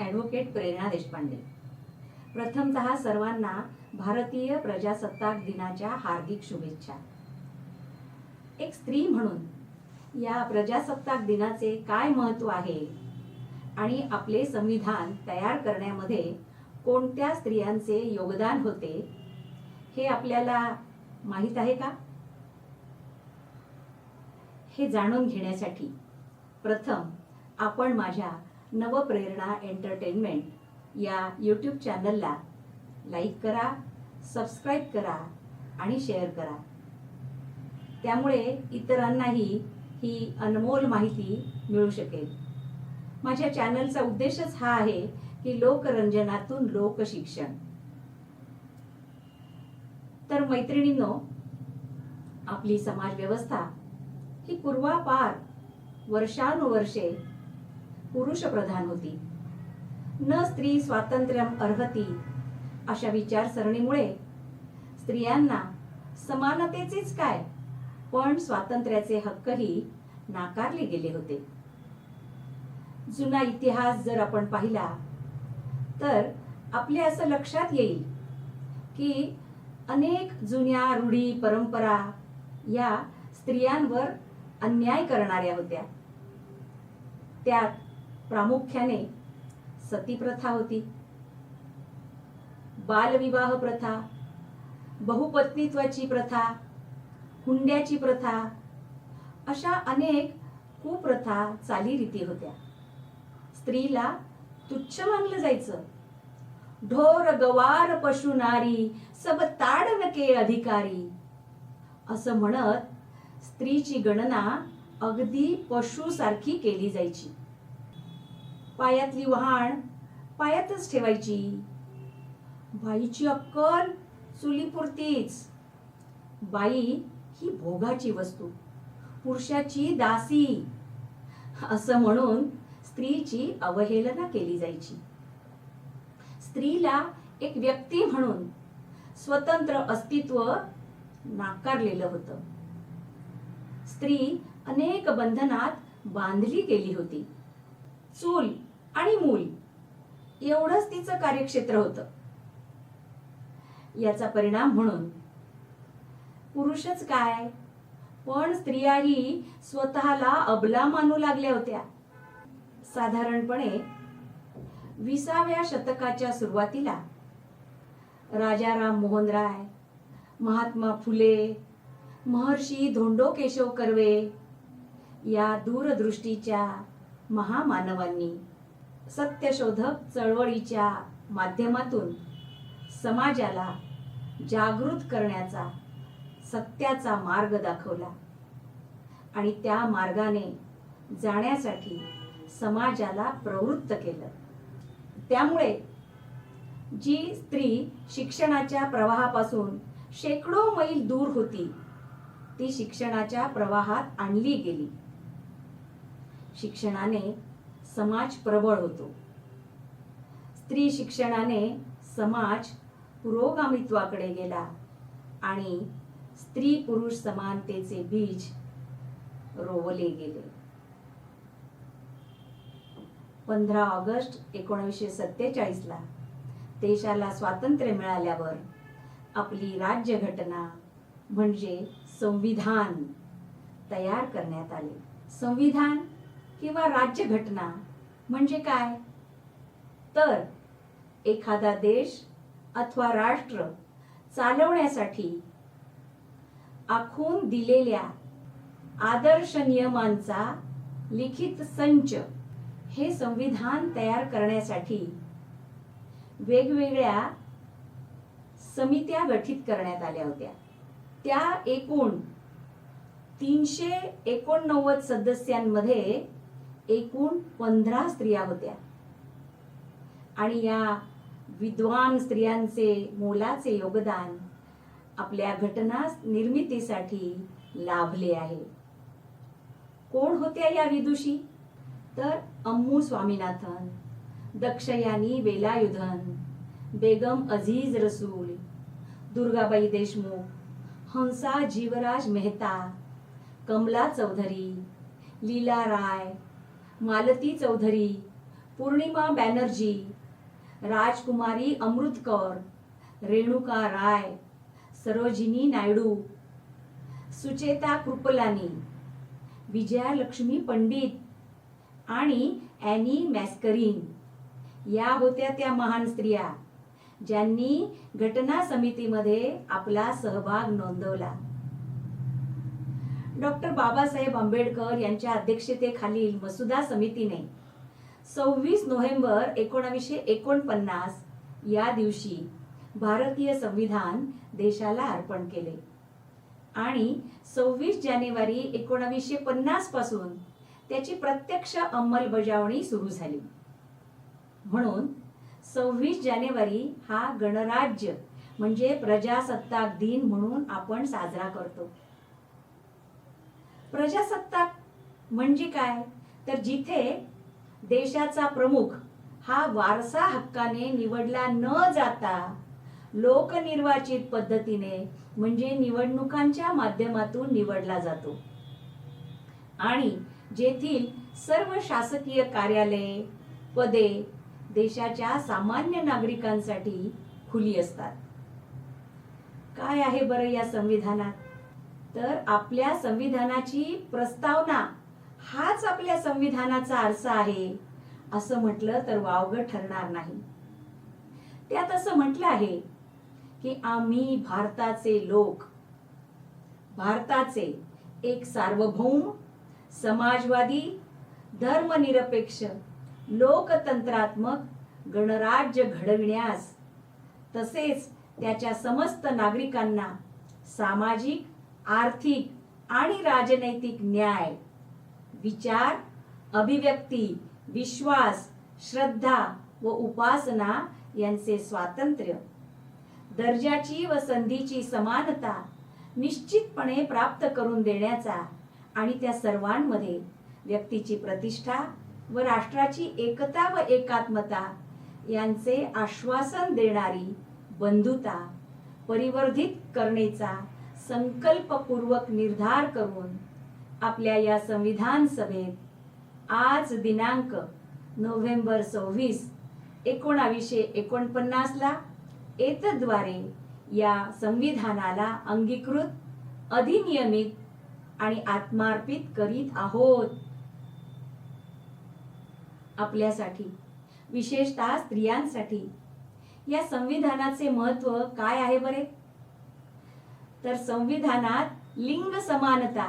Advocate प्रेरणा देशपांडे. प्रथमतः सर्वांना भारतीय प्रजासत्ताक दिनाच्या हार्दिक शुभेच्छा. एक स्त्री म्हणून या प्रजासत्ताक दिनाचे काय महत्त्व आहे? आणि आपले संविधान तयार करण्यामध्ये कोणत्या स्त्रियांचे योगदान होते? हे आपल्याला माहीत आहे का? हे जाणून घेण्यासाठी प्रथम आपण माझ्या नवप्रेरणा एंटरटेनमेंट या यूट्यूब चॅनलला लाईक करा सबस्क्राईब करा आणि शेअर करा. त्यामुळे इतरांनाही ही अनमोल माहिती मिळू शकेल. माझ्या चॅनलचा उद्देशच हा आहे की लोकरंजनातून लोकशिक्षण. तर मैत्रिणींनो आपली समाजव्यवस्था ही पूर्वापार वर्षानुवर्षे पुरुष प्रधान होती. न स्त्री स्वातंत्र्यम अर्हती अशा विचारसरणीमुळे स्त्रियांना समानतेचेच काय पण स्वातंत्र्याचे हक्कही नाकारले गेले होते. जुना इतिहास जर आपण पाहिला तर आपले असं लक्षात येईल की अनेक जुन्या रूढी परंपरा या स्त्रियांवर अन्याय करणाऱ्या होत्या. त्यात प्रामुख्याने सती प्रथा होती. बालविवाह प्रथा बहुपत्नीत्वाची प्रथा हुंड्याची प्रथा अशा अनेक कुप्रथा चालीरीती होत्या. स्त्रीला तुच्छ मानलं जायचं. ढोर गवार पशु नारी सब ताड नके अधिकारी. असं म्हणत स्त्रीची गणना अगदी पशुसारखी केली जायची. पायातली वहाण पायातच ठेवायची. बाईची अक्कल चुलीपुरतीच. बाई ही भोगाची वस्तू पुरुषाची दासी. असं म्हणून स्त्रीची अवहेलना केली जायची. स्त्रीला एक व्यक्ती म्हणून स्वतंत्र अस्तित्व नाकारलेलं होतं. स्त्री अनेक बंधनात बांधली गेली होती. चूल आणि मूल. एवढंच तिचं कार्यक्षेत्र होतं. याचा परिणाम म्हणून पुरुषच काय? पण स्त्रियाही स्वतःला अबला मानू लागल्या होत्या. साधारणपणे विसाव्या शतकाच्या सुरुवातीला राजाराम मोहन राय महात्मा फुले महर्षी धोंडो केशव कर्वे या दूरदृष्टीच्या महामानवांनी सत्यशोधक चळवळीच्या माध्यमातून समाजाला जागृत करण्याचा सत्याचा मार्ग दाखवला. आणि त्या मार्गाने जाण्यासाठी समाजाला प्रवृत्त केलं. त्यामुळे जी स्त्री शिक्षणाच्या प्रवाहापासून शेकडो मैल दूर होती ती शिक्षणाच्या प्रवाहात आणली गेली. शिक्षणाने समाज प्रबळ होतो. स्त्री शिक्षणाने समाज पुरोगामित्वाकडे गेला आणि स्त्री पुरुष समानतेचे बीज रोवले गेले. पंधरा ऑगस्ट एकोणीसशे सत्तेचाळीसला देशाला स्वातंत्र्य मिळाल्यावर आपली राज्यघटना म्हणजे संविधान तयार करण्यात आले. संविधान किंवा राज्यघटना म्हणजे काय? तर एखादा देश अथवा राष्ट्र चालवण्यासाठी आखून दिलेल्या आदर्श नियमांचा लिखित संच हे संविधान तयार करण्यासाठी वेगवेगळ्या समित्या गठीत करण्यात आल्या होत्या. त्या एकूण तीनशे एकोणनव्वद सदस्यांमध्ये एकूण पंधरा स्त्रिया होत्या. आणि या विद्वान स्त्रियांचे मोलाचे योगदान आपल्या घटना निर्मितीसाठी लाभले आहे. कोण होत्या या विदुषी? तर अम्मू स्वामीनाथन दक्षयानी वेलायुधन बेगम अझीज रसूल दुर्गाबाई देशमुख हंसा जीवराज मेहता कमला चौधरी लीला राय मालती चौधरी पूर्णिमा बॅनर्जी राजकुमारी अमृतकर रेणुका राय सरोजिनी नायडू सुचेता कृपलानी विजयालक्ष्मी पंडित आणि ॲनी मॅस्करीन. या होत्या त्या महान स्त्रिया ज्यांनी घटना समितीमध्ये आपला सहभाग नोंदवला. डॉक्टर बाबासाहेब आंबेडकर यांच्या अध्यक्षतेखालील मसुदा समितीने सव्वीस नोव्हेंबर एकोणावीसशे एकोणपन्नास या दिवशी भारतीय संविधान देशाला अर्पण केले. आणि सव्वीस जानेवारी एकोणावीसशे पन्नासपासून त्याची प्रत्यक्ष अंमलबजावणी सुरू झाली. म्हणून सव्वीस जानेवारी हा गणराज्य म्हणजे प्रजासत्ताक दिन म्हणून आपण साजरा करतो. प्रजासत्ताक म्हणजे काय? तर जिथे देशाचा प्रमुख हा वारसा हक्काने निवडला न जाता लोकनिर्वाचित पद्धतीने म्हणजे निवडणुकांच्या माध्यमातून निवडला जातो. आणि जेथील सर्व शासकीय कार्यालये पदे देशाच्या सामान्य नागरिकांसाठी खुली असतात. काय आहे बरं या संविधानात? तर आपल्या संविधानाची प्रस्तावना हाच आपल्या संविधानाचा आरसा आहे असं म्हटलं तर वावगं ठरणार नाही. त्यात असं म्हटलं आहे की आम्ही भारताचे लोक भारताचे एक सार्वभौम समाजवादी धर्मनिरपेक्ष लोकतंत्रात्मक गणराज्य घडविण्यास तसेच त्याच्या समस्त नागरिकांना सामाजिक आर्थिक आणि राजनैतिक न्याय विचार अभिव्यक्ती विश्वास श्रद्धा व उपासना यांचे स्वातंत्र्य. दर्जाची व संधीची समानता निश्चितपणे प्राप्त करून देण्याचा आणि त्या सर्वांमध्ये व्यक्तीची प्रतिष्ठा व राष्ट्राची एकता व एकात्मता यांचे आश्वासन देणारी बंधुता परिवर्धित करण्याचा संकल्पपूर्वक निर्धार करून आपल्या या संविधान सभेत आज दिनांक नोव्हेंबर सव्वीस एकोणावीसशे एकोणपन्नासला एतद्वारे या संविधानाला अंगीकृत अधिनियमित आणि आत्मार्पित करीत आहोत. आपल्यासाठी विशेषतः स्त्रियांसाठी या संविधानाचे महत्त्व काय आहे बरे? तर संविधानात लिंग समानता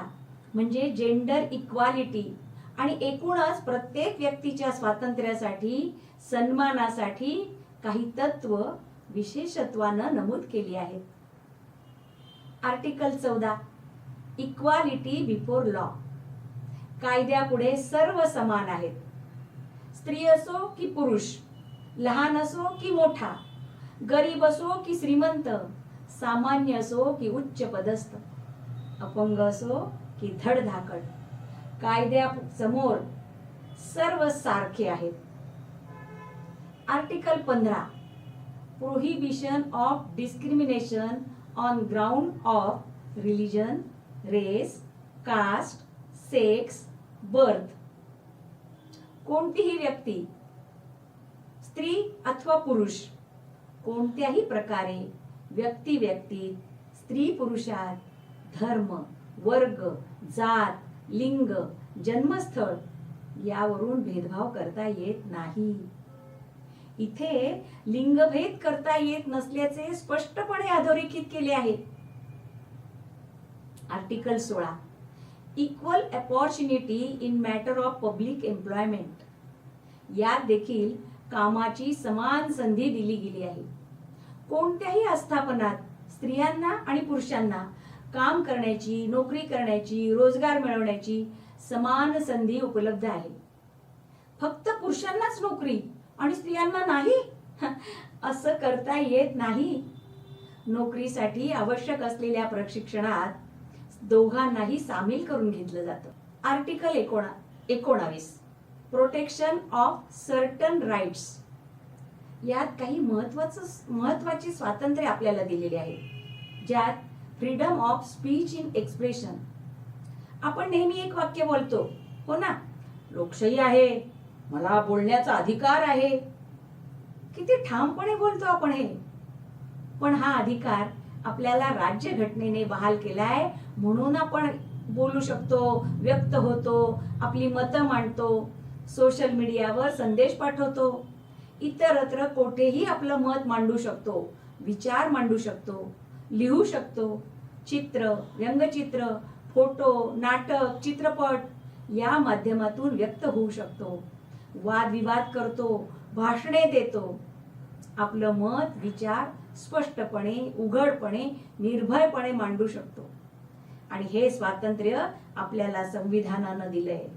म्हणजे जेंडर इक्वालिटी आणि एकूणच प्रत्येक व्यक्तीच्या स्वातंत्र्यासाठी सन्मानासाठी काही तत्व विशेषत्वानं नमूद केली आहेत. आर्टिकल चौदा. इक्वालिटी बिफोर लॉ कायद्यापुढे सर्व समान आहेत. स्त्री असो की पुरुष लहान असो की मोठा गरीब असो की श्रीमंत सामान्य असो की उच्च पदस्थ अपंग असो की धडधाकड कायद्या समोर सर्व सारखे आहेत. आर्टिकल पंधरा prohibition of discrimination on ground of religion race caste sex birth कोणतीही व्यक्ती स्त्री अथवा पुरुष कोणत्याही प्रकारे व्यक्ती व्यक्ती स्त्री पुरुषात धर्म वर्ग जात लिंग जन्मस्थळ यावरून भेदभाव करता येत नाही. इथे लिंगभेद करता येत नसल्याचे स्पष्टपणे अधोरेखित केले आहे. आर्टिकल सोळा. Equal opportunity in matter of public employment. यात देखील कामाची समान संधी दिली गेली आहे. कोणत्याही आस्थापनात स्त्रियांना आणि पुरुषांना काम करण्याची नोकरी करण्याची रोजगार मिळवण्याची समान संधी उपलब्ध आहे. फक्त पुरुषांनाच नोकरी आणि स्त्रियांना नाही? असं करता येत नाही. नोकरीसाठी आवश्यक असलेल्या प्रशिक्षणात दोघांनाही सामील करून घेतलं जातं. आर्टिकल एकोणा एकोणावीस. प्रोटेक्शन ऑफ सर्टन राईट्स यात काही महत्वाचं महत्वाची स्वातंत्र्य आपल्याला दिलेली आहे ज्यात freedom of speech in expression आपण नेहमी एक वाक्य बोलतो हो ना? लोकशाही आहे मला बोलण्याचा अधिकार आहे. किती ठामपणे बोलतो आपण हे. पण हा अधिकार आपल्याला राज्यघटनेने बहाल केलाय म्हणून आपण बोलू शकतो व्यक्त होतो आपली मतं मांडतो सोशल मीडियावर संदेश पाठवतो. इतरत्र कोठेही आपलं मत मांडू शकतो विचार मांडू शकतो लिहू शकतो. चित्र व्यंगचित्र फोटो नाटक चित्रपट या माध्यमातून व्यक्त होऊ शकतो. वादविवाद करतो भाषणे देतो. आपलं मत विचार स्पष्टपणे उघडपणे निर्भयपणे मांडू शकतो. आणि हे स्वातंत्र्य आपल्याला संविधानानं दिलंय.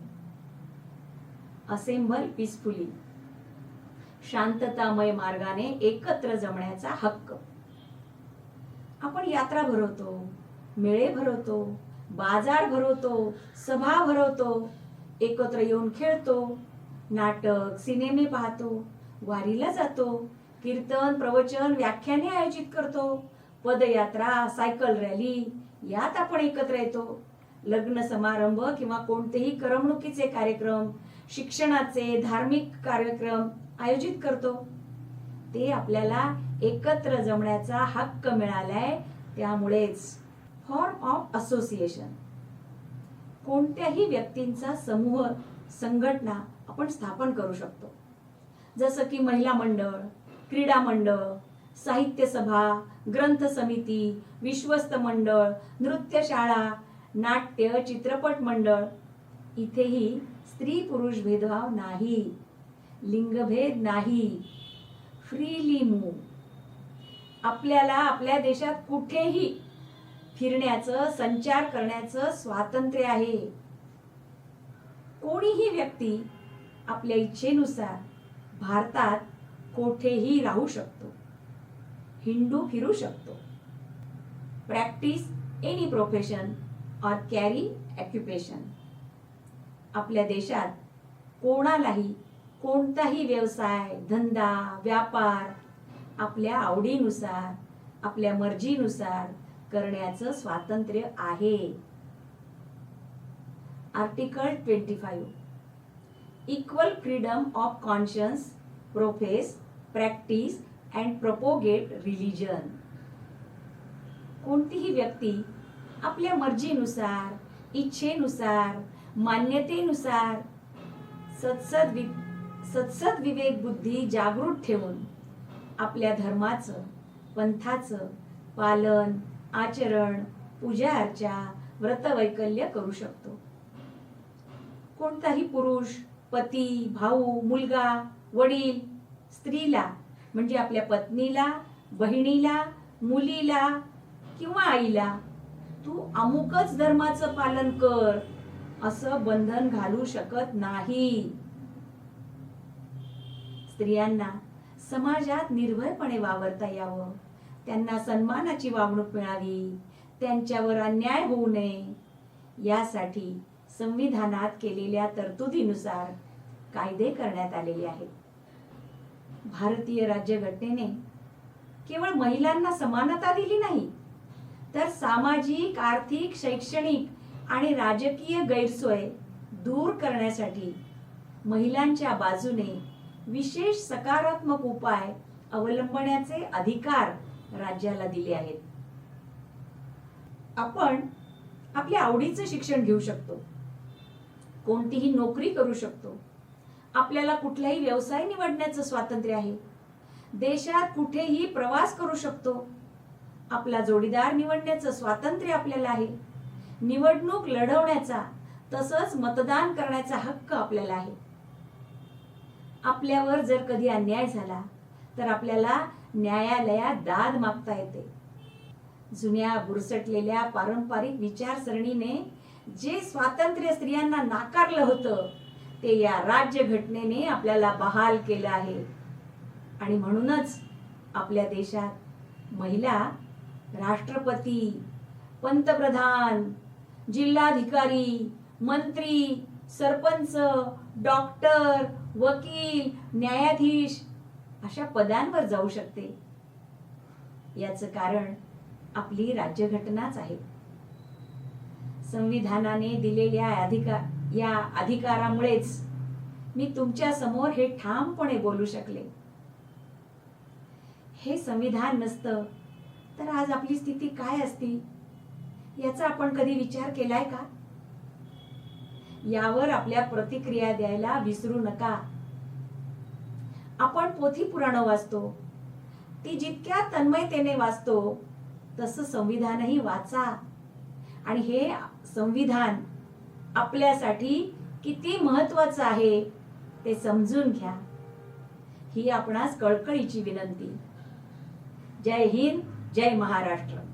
Assemble peacefully. शांततामय मार्गाने एकत्र जमण्याचा हक्क. आपण यात्रा भरवतो मेळे भरवतो बाजार भरवतो सभा भरवतो एकत्र येऊन खेळतो नाटक सिनेमे पाहतो वारीला जातो कीर्तन प्रवचन व्याख्याने आयोजित करतो पदयात्रा सायकल रॅली यात आपण एकत्र येतो. लग्न समारंभ किंवा कोणतेही करमणुकीचे कार्यक्रम शिक्षणाचे धार्मिक कार्यक्रम आयोजित करतो. ते आपल्याला एकत्र जमण्याचा हक्क मिळालाय. त्यामुळेच फॉर्म ऑफ असोसिएशन कोणत्याही व्यक्तींचा समूह संघटना आपण स्थापन करू शकतो. जसं की महिला मंडळ क्रीडा मंडळ साहित्य सभा ग्रंथ समिती विश्वस्त मंडळ नृत्यशाळा नाट्य चित्रपट मंडळ. इथेही स्त्री पुरुष भेदभाव नाही. लिंगभेद नाही. फ्रीली मूव आपल्याला आपल्या देशात कुठेही फिरण्याचं संचार करण्याचं स्वातंत्र्य आहे. कोणीही व्यक्ती आपल्या इच्छेनुसार भारतात कोठेही राहू शकतो. हिंडू फिरू शकतो. Practise any profession or carry occupation आपल्या देशात कोणालाही कोणताही व्यवसाय धंदा व्यापार आपल्या आवडीनुसार आपल्या मर्जीनुसार करण्याचं स्वातंत्र्य आहे. Article twenty five equal freedom of conscience profess practise and propagate religion कोणतीही व्यक्ती आपल्या मर्जीनुसार इच्छेनुसार मान्यतेनुसार सत्सद वि सत्सद विवेक बुद्धी जागृत ठेवून आपल्या धर्माचं पंथाचं पालन आचरण पूजा अर्चा व्रतवैकल्य करू शकतो. कोणताही पुरुष पती भाऊ मुलगा वडील स्त्रीला म्हणजे आपल्या पत्नीला बहिणीला मुलीला किंवा आईला तू अमुकच धर्माचं पालन कर असं बंधन घालू शकत नाही. स्त्रियांना समाजात निर्भयपणे वावरता यावं. त्यांना सन्मानाची वागणूक मिळावी. त्यांच्यावर अन्याय होऊ नये. यासाठी संविधानात केलेल्या तरतुदीनुसार कायदे करण्यात आलेले आहेत. भारतीय राज्यघटनेने केवळ महिलांना समानता दिली नाही तर सामाजिक आर्थिक शैक्षणिक आणि राजकीय गैरसोय दूर करण्यासाठी महिलांच्या बाजूने विशेष सकारात्मक उपाय अवलंबण्याचे अधिकार राज्याला दिले आहेत. आपण आपल्या आवडीचं शिक्षण घेऊ शकतो. कोणतीही नोकरी करू शकतो. आपल्याला कुठलाही व्यवसाय निवडण्याचं स्वातंत्र्य आहे. देशात कुठेही प्रवास करू शकतो. आपला जोडीदार निवडण्याचं स्वातंत्र्य आपल्याला आहे. निवडणूक लढवण्याचा तसंच मतदान करण्याचा हक्क आपल्याला आहे. आपल्यावर जर कधी अन्याय झाला तर आपल्याला न्यायालयात दाद मागता येते. जुन्या बुरसटलेल्या पारंपरिक विचारसरणीने जे स्वातंत्र्य स्त्रियांना नाकारलं होतं ते या राज्यघटनेने आपल्याला बहाल केलं आहे. आणि म्हणूनच आपल्या देशात महिला राष्ट्रपती पंतप्रधान जिल्हाधिकारी मंत्री सरपंच डॉक्टर वकील न्यायाधीश अशा पदांवर जाऊ शकते. याचं कारण आपली राज्यघटनाच आहे. संविधानाने दिलेल्या अधिकार या अधिकारामुळेच मी तुमच्यासमोर हे ठामपणे बोलू शकले. हे संविधान नसतं तर आज आपली स्थिती काय असती? याचा आपण कधी विचार केलाय का? यावर आपल्या प्रतिक्रिया द्यायला विसरू नका. आपण पोथी पुराण वाचतो. ती जितक्या तन्मयतेने वाचतो तसं संविधानही वाचा. आणि हे संविधान आपल्यासाठी किती महत्वाचं आहे ते समजून घ्या. ही आपणास कळकळीची विनंती. जय हिंद जय महाराष्ट्र.